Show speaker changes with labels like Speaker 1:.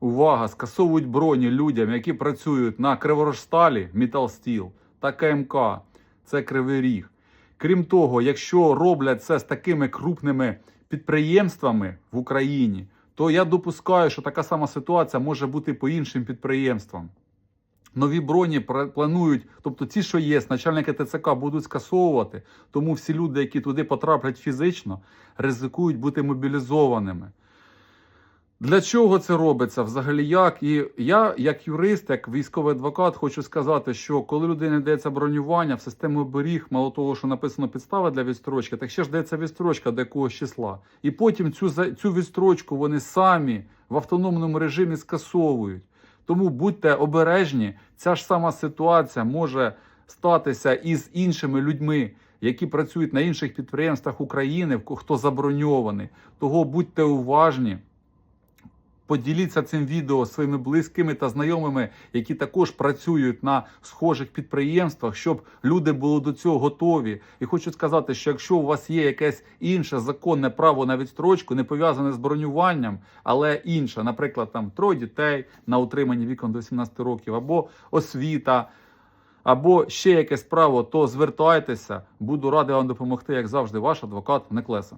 Speaker 1: увага, скасовують броні людям, які працюють на Криворожсталі, Металстіл та КМК. Це Кривий Ріг. Крім того, якщо роблять це з такими крупними підприємствами в Україні, то я допускаю, що така сама ситуація може бути по іншим підприємствам. Нові броні планують, тобто ті, що є, начальники ТЦК будуть скасовувати, тому всі люди, які туди потраплять фізично, ризикують бути мобілізованими. Для чого це робиться взагалі як? І я, як юрист, як військовий адвокат, хочу сказати, що коли людині дається бронювання в систему оберіг, мало того, що написано підстава для відстрочки, так ще ж дається відстрочка до якогось числа. І потім цю, цю відстрочку вони самі в автономному режимі скасовують. Тому будьте обережні, ця ж сама ситуація може статися і з іншими людьми, які працюють на інших підприємствах України, хто заброньований. Того будьте уважні. Поділіться цим відео своїми близькими та знайомими, які також працюють на схожих підприємствах, щоб люди були до цього готові. І хочу сказати, що якщо у вас є якесь інше законне право на відстрочку, не пов'язане з бронюванням, але інше, наприклад, там троє дітей на утриманні віком до 17 років, або освіта, або ще якесь право, то звертайтеся. Буду радий вам допомогти, як завжди, ваш адвокат Неклеса.